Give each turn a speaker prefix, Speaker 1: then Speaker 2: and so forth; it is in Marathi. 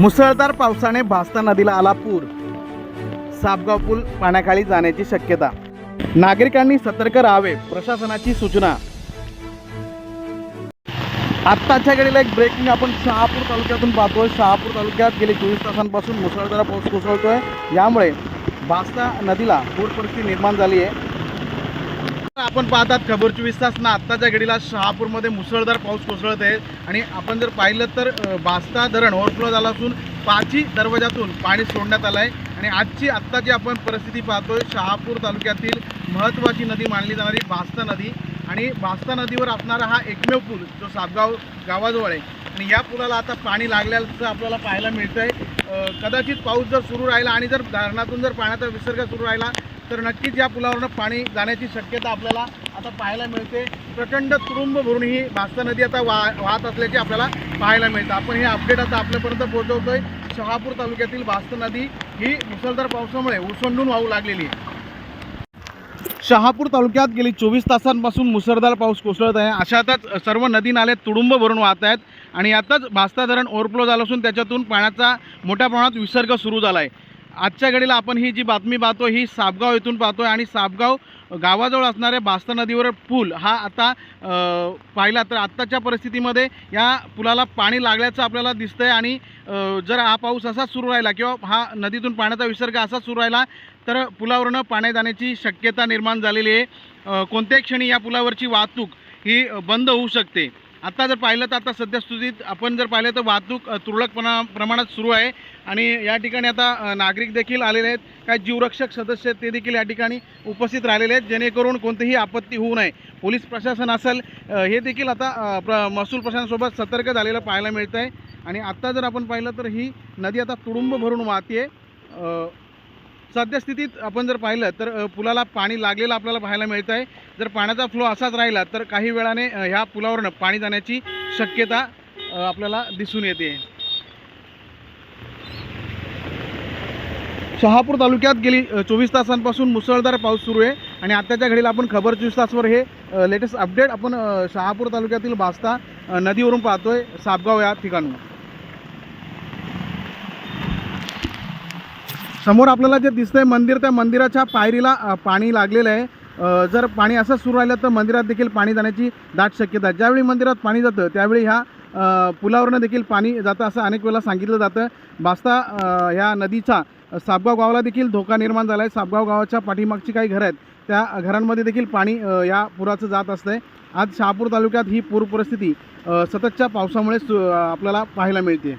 Speaker 1: मुसळधार पावसाने भास्ता नदीला आला पूर. सापगाव पूल पाण्याखाली जाण्याची शक्यता. नागरिकांनी सतर्क राहावे प्रशासनाची सूचना. आत्ताच्या घडीला एक ब्रेकिंग आपण शहापूर तालुक्यातून पाहतोय. शहापूर तालुक्यात गेले चोवीस तासांपासून मुसळधार पाऊस कोसळतोय. यामुळे भास्ता नदीला पूर परिस्थिती निर्माण झाली आहे. आपण पाहतात खबर चोवीस तास ना आत्ताच्या घडीला शहापूरमध्ये मुसळधार पाऊस कोसळत आहे. आणि आपण जर पाहिलं तर बास्ता धरण ओव्हरफ्लो झाला असून पाचही दरवाजातून पाणी सोडण्यात आलं आहे. आणि आजची आत्ताची आपण परिस्थिती पाहतोय शहापूर तालुक्यातील महत्त्वाची नदी मानली जाणारी बास्ता नदी. आणि बास्ता नदीवर असणारा हा एकमेव पूल जो सातगाव गावाजवळ आहे. आणि या पुलाला आता पाणी लागल्याचं आपल्याला पाहायला मिळतं आहे कदाचित पाऊस जर सुरू राहिला आणि जर धरणातून जर पाण्याचा विसर्ग सुरू राहिला तर नक्कीच या पुलावरनं पाणी जाण्याची शक्यता आपल्याला आता पाहायला मिळते. प्रचंड तुडुंब भरून ही भास्ता नदी आता वा वाहत असल्याचे आपल्याला पाहायला मिळतं. आपण हे अपडेट आता आपल्यापर्यंत पोहोचवतोय. शहापूर तालुक्यातील भास्ता नदी ही मुसळधार पावसामुळे उसंडून वाहू लागलेली आहे. शहापूर तालुक्यात गेली चोवीस तासांपासून मुसळधार पाऊस कोसळत आहे. अशातच सर्व नदी नाले तुडुंब भरून वाहत आहेत. आणि यातच भास्ता धरण ओव्हरफ्लो झालं असून त्याच्यातून पाण्याचा मोठ्या प्रमाणात विसर्ग सुरू झाला आहे आजच्या घडीला आपण ही जी बातमी पाहतो ही सापगाव येथून पाहतो आहे आणि सापगाव गावाजवळ असणाऱ्या बास्ता नदीवर पूल हा आता पाहिला तर आत्ताच्या परिस्थितीमध्ये या पुलाला पाणी लागल्याचं आपल्याला दिसतं आहे आणि जर हा पाऊस असाच सुरू राहिला किंवा हा नदीतून पाण्याचा विसर्ग असाच सुरू राहिला तर पुलावरनं पाणी जाण्याची शक्यता निर्माण झालेली आहे. कोणत्याही क्षणी या पुलावरची वाहतूक ही बंद होऊ शकते. आता जर पाहिलं तर आता सद्यस्थितीत आपण जर पाहिलं तर वाहतूक तुरळक तुरळकपणा प्रमाणात सुरू आहे आणि या ठिकाणी आता नागरिक देखील आलेले आहेत. काही जीवरक्षक सदस्य आहेत ते देखील या ठिकाणी उपस्थित राहिलेले आहेत जेणेकरून कोणतीही आपत्ती होऊ नये. पोलीस प्रशासन असेल हे देखील आता प्र महसूल प्रशासनासोबत सतर्क झालेलं पाहायला मिळतं आहे आणि आत्ता जर आपण पाहिलं तर ही नदी आता तुडुंब भरून वाहते सद्यस्थितीत आपण जर पाहिलं तर पुलाला पाणी लागलेलं आपल्याला पाहायला मिळतं आहे. जर पाण्याचा फ्लो असाच राहिला तर काही वेळाने ह्या पुलावरनं पाणी जाण्याची शक्यता आपल्याला दिसून येते. शहापूर तालुक्यात गेली चोवीस तासांपासून मुसळधार पाऊस सुरू आहे आणि आत्ताच्या घडीला आपण खबर चोवीस तासवर हे लेटेस्ट अपडेट आपण शहापूर तालुक्यातील बास्ता नदीवरून पाहतोय सापगाव या ठिकाणून. समोर आपल्याला जे दिसतंय मंदिर त्या मंदिराच्या पायरीला पाणी लागलेलं आहे. जर पाणी असं सुरू राहिलं तर मंदिरात देखील पाणी जाण्याची दाट शक्यता ज्यावेळी मंदिरात पाणी जातं त्यावेळी ह्या पुलावरनं देखील पाणी जातं असं अनेक वेळेला सांगितलं जातं. बास्ता ह्या नदीचा सापगाव गावाला देखील धोका निर्माण झाला आहे. सापगाव गावाच्या पाठीमागची काही घरं आहेत. त्या घरांमध्ये देखील पाणी या पुराचं जात असतंय. आज शहापूर तालुक्यात ही पूर परिस्थिती सततच्या पावसामुळे सु आपल्याला पाहायला मिळते